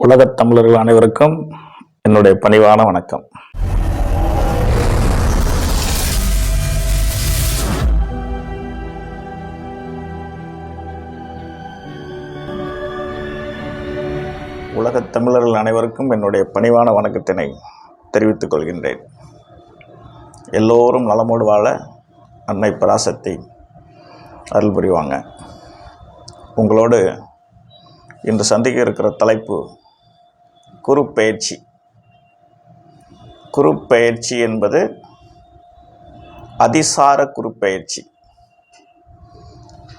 உலகத் தமிழர்கள் அனைவருக்கும் என்னுடைய பணிவான வணக்கம். உலகத் தமிழர்கள் அனைவருக்கும் என்னுடைய பணிவான வணக்கத்தினை தெரிவித்துக் கொள்கின்றேன். எல்லோரும் நலமோடு வாழ அன்னை பராசக்தி அருள் புரிவாங்க. உங்களோடு இன்று சந்திக்க இருக்கிற தலைப்பு குறுப்பெயர்ச்சி. குருப்பெயர்ச்சி என்பது அதிசார குரு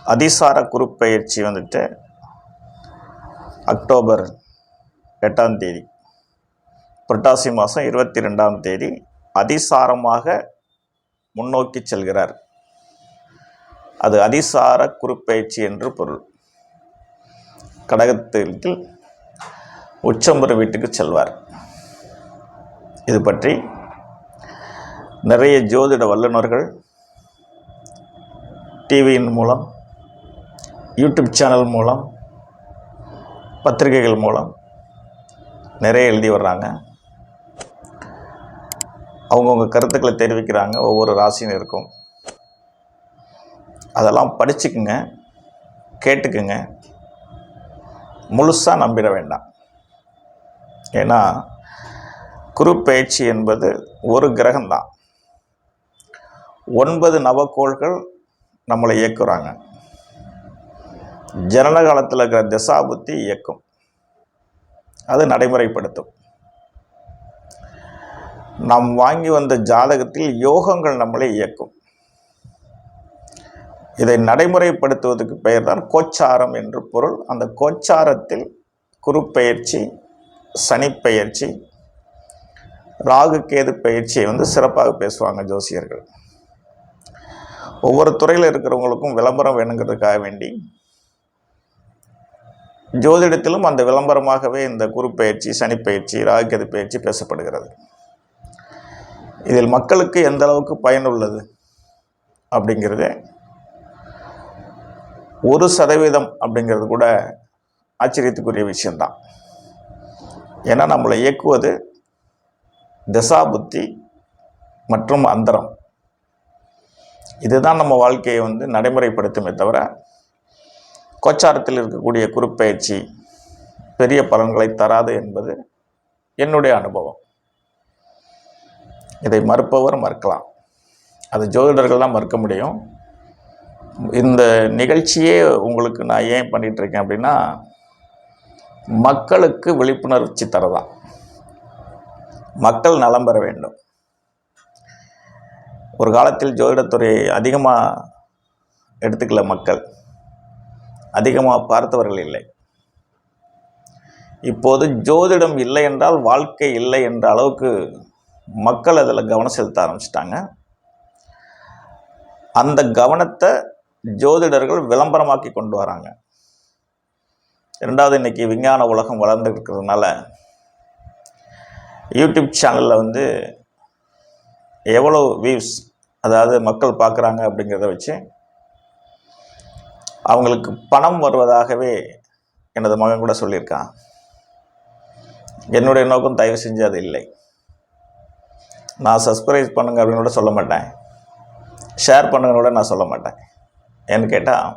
அதிசார குரு வந்துட்டு அக்டோபர் எட்டாம் தேதி புரட்டாசி மாதம் இருபத்தி ரெண்டாம் தேதி அதிசாரமாக முன்னோக்கி செல்கிறார். அது அதிசார குறுப்பெயர்ச்சி என்று பொருள். கடகத்தில் உச்சம்புற வீட்டுக்கு செல்வார். இது பற்றி நிறைய ஜோதிட வல்லுநர்கள் டிவியின் மூலம் யூடியூப் சேனல் மூலம் பத்திரிகைகள் மூலம் நிறைய எழுதி வர்றாங்க. அவங்கவுங்க கருத்துக்களை தெரிவிக்கிறாங்க. ஒவ்வொரு ராசியும் இருக்கும். அதெல்லாம் படிச்சுக்குங்க கேட்டுக்குங்க. முழுசாக நம்பிட வேண்டாம். ஏன்னா குரு பயிற்சி என்பது ஒரு கிரகம்தான். ஒன்பது நவக்கோள்கள் நம்மளை இயக்குறாங்க. ஜனன காலத்தில் இருக்கிற திசாபுத்தி இயக்கும். அது நடைமுறைப்படுத்தும். நாம் வாங்கி வந்த ஜாதகத்தில் யோகங்கள் நம்மளை இயக்கும். இதை நடைமுறைப்படுத்துவதற்கு பெயர் தான் கோச்சாரம் என்று பொருள். அந்த கோச்சாரத்தில் குரு சனி பெயர்ச்சி ராகு கேது பயிற்சியை வந்து சிறப்பாக பேசுவாங்க ஜோசியர்கள். ஒவ்வொரு துறையில் இருக்கிறவங்களுக்கும் விளம்பரம் வேணுங்கிறதுக்காக வேண்டி ஜோதிடத்திலும் அந்த விளம்பரமாகவே இந்த குரு பயிற்சி சனி ராகுகேது பயிற்சி பேசப்படுகிறது. இதில் மக்களுக்கு எந்த அளவுக்கு பயனுள்ளது அப்படிங்கிறது ஒரு சதவீதம் அப்படிங்கிறது கூட ஆச்சரியத்துக்குரிய விஷயந்தான் ஏன்னா நம்மளை இயக்குவது திசாபுத்தி மற்றும் அந்தரம். இதுதான் நம்ம வாழ்க்கையை வந்து நடைமுறைப்படுத்துமே தவிர கோச்சாரத்தில் இருக்கக்கூடிய குறுப்பெயர்ச்சி பெரிய பலன்களை தராது என்பது என்னுடைய அனுபவம். இதை மறுப்பவர் மறுக்கலாம். அது ஜோதிடர்கள் தான் மறுக்க முடியும். இந்த நிகழ்ச்சியே உங்களுக்கு நான் ஏன் பண்ணிகிட்ருக்கேன் இருக்கேன் அப்படின்னா மக்களுக்கு விழிப்புணர்ச்சி தரதான் மக்கள் நலம் பெற வேண்டும். ஒரு காலத்தில் ஜோதிடத்துறை அதிகமாக எடுத்துக்கல மக்கள். அதிகமாக பார்த்தவர்கள் இல்லை. இப்போது ஜோதிடம் இல்லை என்றால் வாழ்க்கை இல்லை என்ற அளவுக்கு மக்கள் அதில் கவனம் செலுத்த ஆரம்பிச்சிட்டாங்க. அந்த கவனத்தை ஜோதிடர்கள் விளம்பரமாக்கி கொண்டு வராங்க. ரெண்டாவது இன்றைக்கி விஞ்ஞான உலகம் வளர்ந்து இருக்கிறதுனால யூடியூப் சேனலில் வந்து எவ்வளோ வியூஸ் அதாவது மக்கள் பார்க்குறாங்க அப்படிங்கிறத வச்சு அவங்களுக்கு பணம் வருவதாகவே எனது மகன் கூட சொல்லியிருக்கான். என்னுடைய நோக்கம் தயவு செஞ்சு அது இல்லை. நான் சப்ஸ்கிரைப் பண்ணுங்க அப்படின்னு கூட சொல்ல மாட்டேன். ஷேர் பண்ணுங்கன்னு கூட நான் சொல்ல மாட்டேன். ஏன்னு கேட்டால்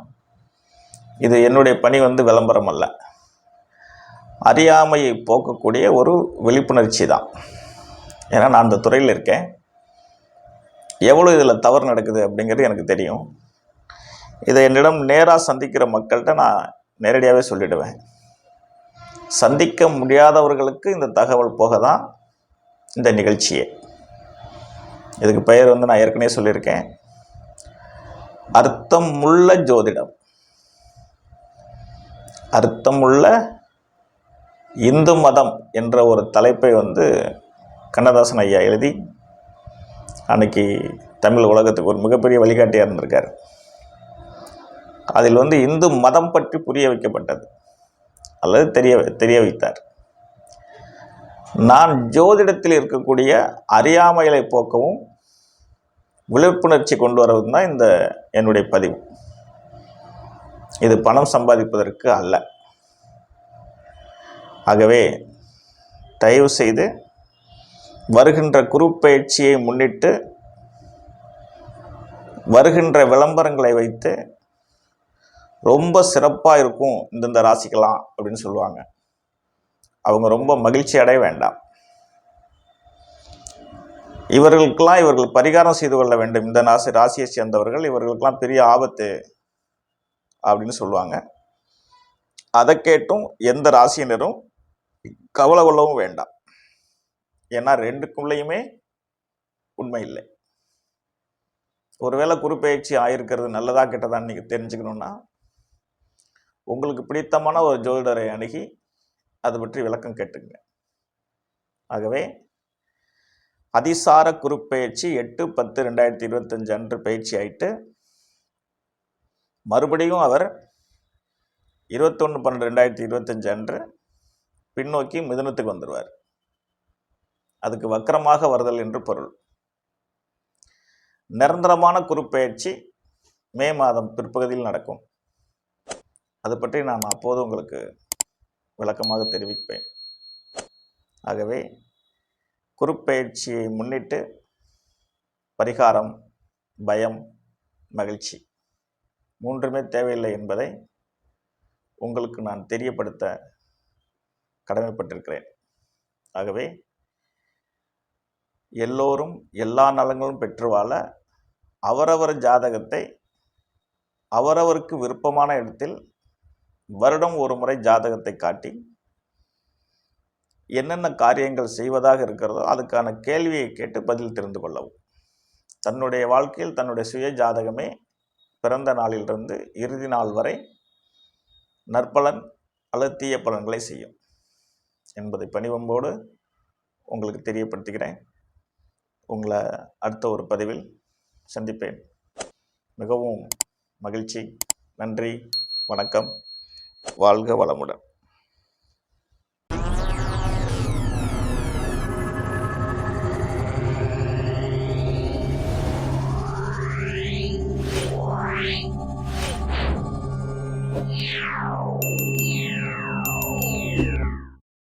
இது என்னுடைய பணி வந்து விளம்பரம் அல்ல. அறியாமையை போக்கக்கூடிய ஒரு விழிப்புணர்ச்சி தான். ஏன்னா நான் அந்த துறையில் இருக்கேன். எவ்வளோ இதில் தவறு நடக்குது அப்படிங்கிறது எனக்கு தெரியும். இதை என்னிடம் நேராக சந்திக்கிற மக்கள்கிட்ட நான் நேரடியாகவே சொல்லிடுவேன். சந்திக்க முடியாதவர்களுக்கு இந்த தகவல் போக தான் இந்த நிகழ்ச்சியே. இதுக்கு பெயர் வந்து நான் ஏற்கனவே சொல்லியிருக்கேன். அர்த்தம் உள்ள ஜோதிடம். அர்த்தமுள்ள இந்து மதம் என்ற ஒரு தலைப்பை வந்து கண்ணதாசன் ஐயா எழுதி அன்னைக்கு தமிழ் உலகத்துக்கு ஒரு மிகப்பெரிய வழிகாட்டியாக இருந்திருக்கார். அதில் வந்து இந்து மதம் பற்றி புரிய வைக்கப்பட்டது. அல்லது தெரிய தெரிய வைத்தார். நான் ஜோதிடத்தில் இருக்கக்கூடிய அறியாமைகளை போக்கவும் விழிப்புணர்ச்சி கொண்டு வரவும் தான் இந்த என்னுடைய பதிவு. இது பணம் சம்பாதிப்பதற்கு அல்ல. ஆகவே தயவு செய்து வருகின்ற குரு பயிற்சியை முன்னிட்டு வருகின்ற விளம்பரங்களை வைத்து ரொம்ப சிறப்பாக இருக்கும் இந்தந்த ராசிக்கலாம் அப்படின்னு சொல்லுவாங்க. அவங்க ரொம்ப மகிழ்ச்சி அடைய வேண்டாம். இவர்களுக்கெல்லாம் இவர்கள் பரிகாரம் செய்து கொள்ள வேண்டும். இந்த ராசி ராசியை சேர்ந்தவர்கள் இவர்களுக்கெல்லாம் பெரிய ஆபத்து அப்படின்னு சொல்லுவாங்க. அதை கேட்டும் எந்த ராசியினரும் கவலை கொள்ளவும் வேண்டாம். ஏன்னா ரெண்டுக்குள்ளேயுமே உண்மை இல்லை. ஒருவேளை குறுப்பெயர்ச்சி ஆயிருக்கிறது நல்லதா கெட்டதான்னு நீங்கள் தெரிஞ்சுக்கணுன்னா உங்களுக்கு பிடித்தமான ஒரு ஜோதிடரை அணுகி அது பற்றி விளக்கம் கேட்டுங்க ஆகவே அதிசார குறுப்பெயர்ச்சி எட்டு பத்து ரெண்டாயிரத்தி இருபத்தஞ்சு அன்று பயிற்சி ஆயிட்டு மறுபடியும் அவர் இருபத்தொன்று பன்னெண்டு ரெண்டாயிரத்தி இருபத்தஞ்சு அன்று பின்னோக்கி மிதுனத்துக்கு வந்துடுவார் அதுக்கு வக்கரமாக வருதல் என்று பொருள். நிரந்தரமான குறுப்பெயர்ச்சி மே மாதம் பிற்பகுதியில் நடக்கும். அது பற்றி நான் அப்போது உங்களுக்கு விளக்கமாக தெரிவிப்பேன். ஆகவே குறுப்பெயர்ச்சியை முன்னிட்டு பரிகாரம் பயம் மகிழ்ச்சி. மூன்றுமே தேவையில்லை என்பதை உங்களுக்கு நான் தெரியப்படுத்த கடமைப்பட்டிருக்கிறேன். ஆகவே எல்லோரும் எல்லா நலங்களும் பெற்று வாழ அவரவர் ஜாதகத்தை அவரவருக்கு விருப்பமான இடத்தில் வருடம் ஒரு முறை ஜாதகத்தை காட்டி என்னென்ன காரியங்கள் செய்வதாக இருக்கிறதோ அதுக்கான கேள்வியை கேட்டு பதில் தெரிந்து கொள்ளவும். தன்னுடைய வாழ்க்கையில் தன்னுடைய சுய ஜாதகமே பிறந்த நாளிலிருந்து இறுதி நாள் வரை நற்பலன் அல்லது தீய பலன்களை செய்யும் என்பதை பணிவம்போடு உங்களுக்கு தெரியப்படுத்துகிறேன். உங்களை அடுத்த ஒரு பதிவில் சந்திப்பேன். மிகவும் மகிழ்ச்சி நன்றி வணக்கம் வாழ்க வளமுடன்.